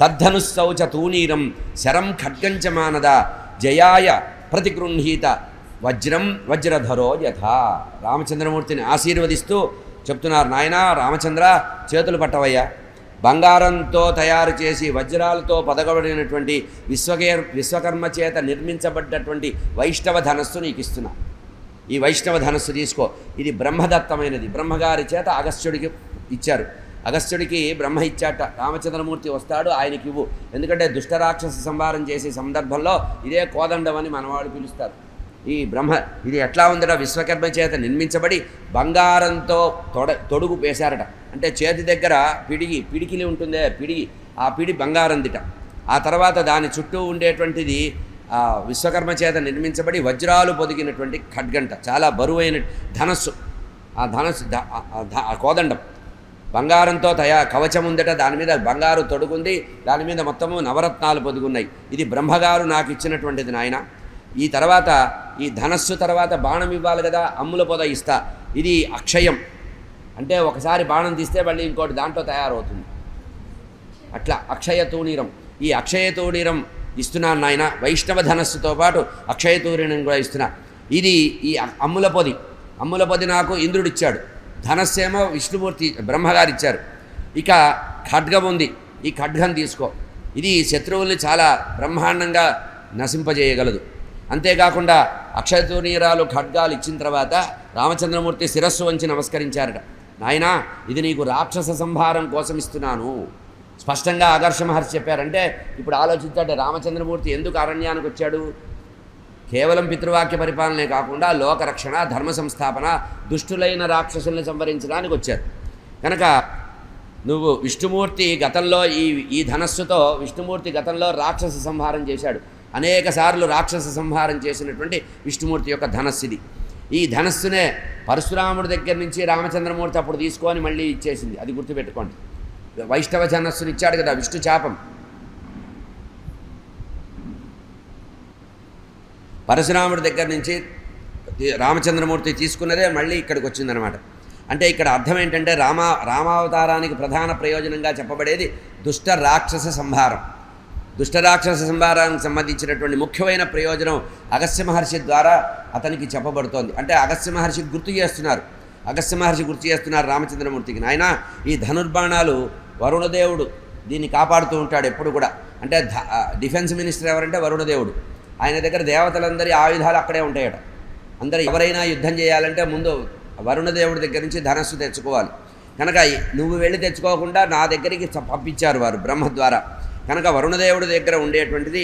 తద్ధనుస్సౌచ తూనీరం శరం ఖడ్గంచమానద జయాయ ప్రతిగృహీత వజ్రం వజ్రధరో యథ. రామచంద్రమూర్తిని ఆశీర్వదిస్తూ చెప్తున్నారు నాయనా రామచంద్ర చేతులు పట్టవయ్యా. బంగారంతో తయారు చేసి వజ్రాలతో పదగబడినటువంటి విశ్వకే విశ్వకర్మ చేత నిర్మించబడ్డటువంటి వైష్ణవ ధనస్సు నీకు ఇస్తున్నా ఈ వైష్ణవ ధనస్సు తీసుకో. ఇది బ్రహ్మదత్తమైనది. బ్రహ్మగారి చేత అగస్త్యుడికి ఇచ్చారు. అగస్త్యుడికి బ్రహ్మ ఇచ్చాట. రామచంద్రమూర్తి వస్తాడు ఆయనకి ఇవ్వు. ఎందుకంటే దుష్టరాక్షస సంహారం చేసే సందర్భంలో ఇదే కోదండం అని మనవాళ్ళు పిలుస్తారు. ఈ బ్రహ్మ ఇది ఎట్లా ఉందట విశ్వకర్మ చేత నిర్మించబడి బంగారంతో తొడ తొడుగు వేశారట. అంటే చేతి దగ్గర పిడిగి పిడికిలి ఉంటుందే పిడిగి ఆ పిడి బంగారందిట. ఆ తర్వాత దాని చుట్టూ ఉండేటువంటిది విశ్వకర్మ చేత నిర్మించబడి వజ్రాలు పొదిగినటువంటి ఖడ్గంట. చాలా బరువైన ధనస్సు. ఆ ధనస్సు ఆ కోదండం. బంగారంతో తయా కవచం ఉందట దాని మీద బంగారు తొడుగుంది దాని మీద మొత్తము నవరత్నాలు పొదుగున్నాయి. ఇది బ్రహ్మగారు నాకు ఇచ్చినటువంటిది నాయన. ఈ తర్వాత ఈ ధనస్సు తర్వాత బాణం ఇవ్వాలి కదా అమ్ముల పొద ఇస్తా. ఇది అక్షయం. అంటే ఒకసారి బాణం తీస్తే మళ్ళీ ఇంకోటి దాంట్లో తయారవుతుంది. అట్లా అక్షయ తూణీరం ఈ అక్షయ తూణీరం ఇస్తున్నాను నాయన. వైష్ణవ ధనస్సుతో పాటు అక్షయ తూణీరం కూడా ఇస్తున్నా. ఇది ఈ అమ్ముల పొది. అమ్ముల పొది నాకు ఇంద్రుడిచ్చాడు. ధనస్సేమో విష్ణుమూర్తి బ్రహ్మగారు ఇచ్చారు ఇక ఖడ్గం ఉంది. ఈ ఖడ్గం తీసుకో. ఇది శత్రువుల్ని చాలా బ్రహ్మాండంగా నశింపజేయగలదు. అంతేకాకుండా అక్షయ ఖడ్గాలు ఇచ్చిన తర్వాత రామచంద్రమూర్తి శిరస్సు వంచి నమస్కరించారట. నాయనా ఇది నీకు రాక్షస సంహారం కోసం ఇస్తున్నాను. స్పష్టంగా ఆదర్శ మహర్షి చెప్పారంటే ఇప్పుడు ఆలోచించాడు రామచంద్రమూర్తి ఎందుకు అరణ్యానికి వచ్చాడు కేవలం పితృవాక్య పరిపాలనే కాకుండా లోకరక్షణ ధర్మ సంస్థాపన దుష్టులైన రాక్షసుల్ని సంవరించడానికి వచ్చారు. కనుక నువ్వు విష్ణుమూర్తి గతంలో ఈ ఈ ధనస్సుతో విష్ణుమూర్తి గతంలో రాక్షస సంహారం చేశాడు. అనేక సార్లు రాక్షస సంహారం చేసినటువంటి విష్ణుమూర్తి యొక్క ధనస్సుది ఈ ధనస్సునే పరశురాముడి దగ్గర నుంచి రామచంద్రమూర్తి అప్పుడు తీసుకొని మళ్ళీ ఇచ్చేసింది. అది గుర్తుపెట్టుకోండి. వైష్ణవ ధనస్సుని ఇచ్చాడు కదా విష్ణు చాపం. పరశురాముడి దగ్గర నుంచి రామచంద్రమూర్తి తీసుకున్నదే మళ్ళీ ఇక్కడికి వచ్చిందనమాట అంటే ఇక్కడ అర్థం ఏంటంటే రామ రామావతారానికి ప్రధాన ప్రయోజనంగా చెప్పబడేది దుష్ట రాక్షస సంహారం. దుష్ట రాక్షస సంహారానికి సంబంధించినటువంటి ముఖ్యమైన ప్రయోజనం అగస్య మహర్షి ద్వారా అతనికి చెప్పబడుతోంది. అంటే అగస్య మహర్షి గుర్తు చేస్తున్నారు. అగస్య మహర్షి గుర్తు చేస్తున్నారు రామచంద్రమూర్తికి. నాయన ఈ ధనుర్బాణాలు వరుణదేవుడు దీన్ని కాపాడుతూ ఉంటాడు ఎప్పుడు కూడా. అంటే డిఫెన్స్ మినిస్టర్ ఎవరంటే వరుణదేవుడు. ఆయన దగ్గర దేవతలందరి ఆయుధాలు అక్కడే ఉంటాయట. అందరు ఎవరైనా యుద్ధం చేయాలంటే ముందు వరుణదేవుడి దగ్గర నుంచి ధనస్సు తెచ్చుకోవాలి. కనుక నువ్వు వెళ్ళి తెచ్చుకోకుండా నా దగ్గరికి పంపించారు వారు బ్రహ్మ ద్వారా. కనుక వరుణదేవుడి దగ్గర ఉండేటువంటిది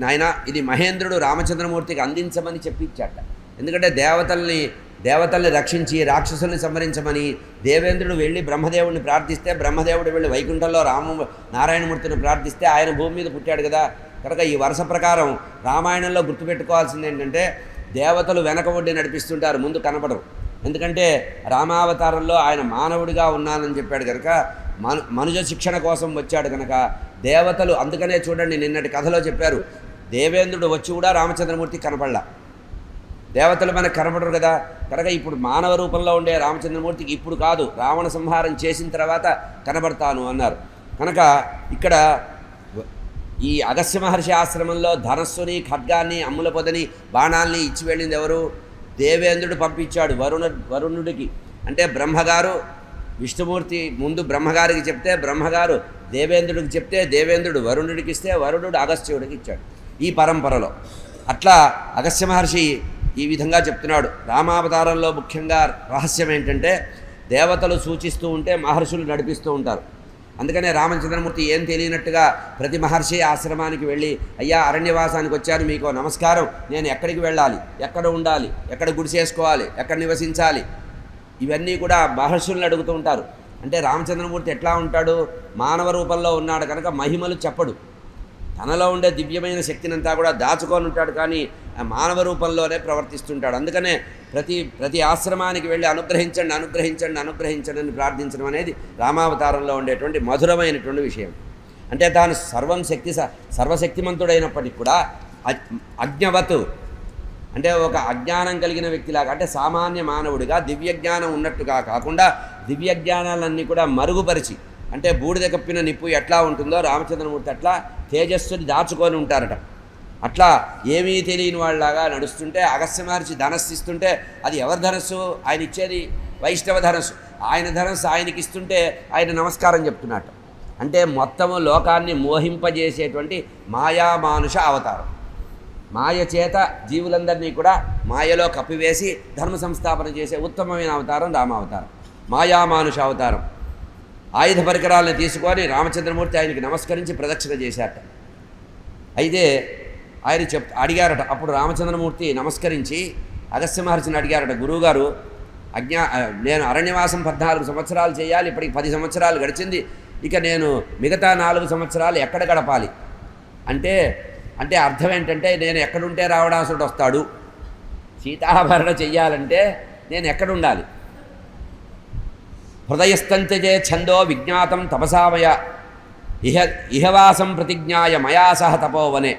నాయన ఇది మహేంద్రుడు రామచంద్రమూర్తికి అందించమని చెప్పించాట ఎందుకంటే దేవతల్ని దేవతల్ని రక్షించి రాక్షసుల్ని సంహరించమని దేవేంద్రుడు వెళ్ళి బ్రహ్మదేవుడిని ప్రార్థిస్తే బ్రహ్మదేవుడు వెళ్ళి వైకుంఠంలో రామ నారాయణమూర్తిని ప్రార్థిస్తే ఆయన భూమి మీద పుట్టాడు కదా. కనుక ఈ వరుస ప్రకారం రామాయణంలో గుర్తుపెట్టుకోవాల్సింది ఏంటంటే దేవతలు వెనక ఒడ్డి నడిపిస్తుంటారు ముందు కనపడరు. ఎందుకంటే రామావతారంలో ఆయన మానవుడిగా ఉన్నానని చెప్పాడు కనుక మను మనుజ శిక్షణ కోసం వచ్చాడు కనుక దేవతలు అందుకనే చూడండి నిన్నటి కథలో చెప్పారు దేవేంద్రుడు వచ్చి కూడా రామచంద్రమూర్తి కనపడలా. దేవతలు మనకు కనపడరు కదా. కనుక ఇప్పుడు మానవ రూపంలో ఉండే రామచంద్రమూర్తికి ఇప్పుడు కాదు రావణ సంహారం చేసిన తర్వాత కనబడతాను అన్నారు. కనుక ఇక్కడ ఈ అగస్త్య మహర్షి ఆశ్రమంలో ధనస్సుని ఖడ్గాన్ని అమ్ముల పొదని బాణాల్ని ఇచ్చి వెళ్ళింది ఎవరు? దేవేంద్రుడు పంపించాడు వరుణ వరుణుడికి. అంటే బ్రహ్మగారు విష్ణుమూర్తి ముందు బ్రహ్మగారికి చెప్తే బ్రహ్మగారు దేవేంద్రుడికి చెప్తే దేవేంద్రుడు వరుణుడికి ఇస్తే వరుణుడు అగస్త్యుడికి ఇచ్చాడు ఈ పరంపరలో. అట్లా అగస్త్య మహర్షి ఈ విధంగా చెప్తున్నాడు. రామావతారంలో ముఖ్యంగా రహస్యం ఏంటంటే దేవతలు సూచిస్తూ ఉంటే మహర్షులు నడిపిస్తూ ఉంటారు. అందుకనే రామచంద్రమూర్తి ఏం తెలియనట్టుగా ప్రతి మహర్షి ఆశ్రమానికి వెళ్ళి అయ్యా అరణ్యవాసానికి వచ్చాను మీకు నమస్కారం. నేను ఎక్కడికి వెళ్ళాలి? ఎక్కడ ఉండాలి? ఎక్కడ గుడిసేసుకోవాలి ఎక్కడ నివసించాలి? ఇవన్నీ కూడా మహర్షుల్ని అడుగుతూ ఉంటారు. అంటే రామచంద్రమూర్తి ఎట్లా ఉంటాడు? మానవ రూపంలో ఉన్నాడు కనుక మహిమలు చెప్పడు. తనలో ఉండే దివ్యమైన శక్తినంతా కూడా దాచుకొని ఉంటాడు కానీ మానవ రూపంలోనే ప్రవర్తిస్తుంటాడు. అందుకనే ప్రతి ప్రతి ఆశ్రమానికి వెళ్ళి అనుగ్రహించండి అనుగ్రహించండి అనుగ్రహించండి అని ప్రార్థించడం అనేది రామావతారంలో ఉండేటువంటి మధురమైనటువంటి విషయం. అంటే తాను సర్వం శక్తి స- సర్వశక్తిమంతుడైనప్పటికీ కూడా అజ్ఞవత్ అంటే ఒక అజ్ఞానం కలిగిన వ్యక్తిలాగా అంటే సామాన్య మానవుడిగా దివ్య జ్ఞానం ఉన్నట్టుగా కాకుండా దివ్య జ్ఞానాలన్నీ కూడా మరుగుపరిచి అంటే బూడిద కప్పిన నిప్పు ఎట్లా ఉంటుందో రామచంద్రమూర్తి అట్లా తేజస్సుని దాచుకొని ఉంటారట. అట్లా ఏమీ తెలియని వాళ్ళలాగా నడుస్తుంటే అగస్త్య మహర్షి ధనస్సు ఇస్తుంటే అది ఎవరి ధనస్సు? ఆయన ఇచ్చేది వైష్ణవ ధనస్సు. ఆయన ధనస్సు ఆయనకి ఇస్తుంటే ఆయన నమస్కారం చెప్తున్నట్టు అంటే మొత్తము లోకాన్ని మోహింపజేసేటువంటి మాయామానుష అవతారం. మాయ చేత జీవులందరినీ కూడా మాయలో కప్పివేసి ధర్మ సంస్థాపన చేసే ఉత్తమమైన అవతారం రామావతారం. మాయామానుష అవతారం. ఆయుధ పరికరాలను తీసుకొని రామచంద్రమూర్తి ఆయనకి నమస్కరించి ప్రదక్షిణ చేశాట అయితే ఆయన చెప్ అడిగారట. అప్పుడు రామచంద్రమూర్తి నమస్కరించి అగస్త్య మహర్షిని అడిగారట గురువుగారు అజ్ఞా నేను అరణ్యవాసం పద్నాలుగు సంవత్సరాలు చేయాలి ఇప్పటికి పది సంవత్సరాలు గడిచింది. ఇక నేను మిగతా నాలుగు సంవత్సరాలు ఎక్కడ గడపాలి? అంటే అంటే అర్థం ఏంటంటే నేను ఎక్కడుంటే రావణాసుడు వస్తాడు. సీతాభరణ చెయ్యాలంటే నేను ఎక్కడుండాలి? హృదయస్థంత్యజే ఛందో విజ్ఞాతం తపసామయ ఇహ ఇహవాసం ప్రతిజ్ఞాయ మయా సహ తపోవనే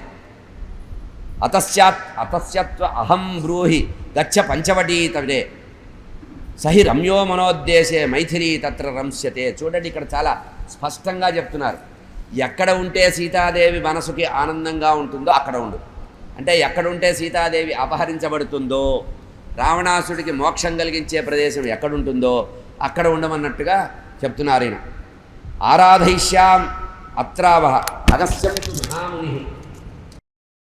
అతస్యాత్ అతస్యత్వ అహం బ్రూహి గచ్చ పంచవటీ తడే సహి రమ్యో మనోద్దేశే మైథిలి తత్ర రంస్యతే చూడండి ఇక్కడ చాలా స్పష్టంగా చెప్తున్నారు. ఎక్కడ ఉంటే సీతాదేవి మనసుకి ఆనందంగా ఉంటుందో అక్కడ ఉండు. అంటే ఎక్కడ ఉంటే సీతాదేవి అపహరించబడుతుందో రావణాసుడికి మోక్షం కలిగించే ప్రదేశం ఎక్కడుంటుందో అక్కడ ఉండమన్నట్టుగా చెప్తున్నారు ఆయన ఆరాధయిష్యాం అత్రావహ అగస్యం మహాముని.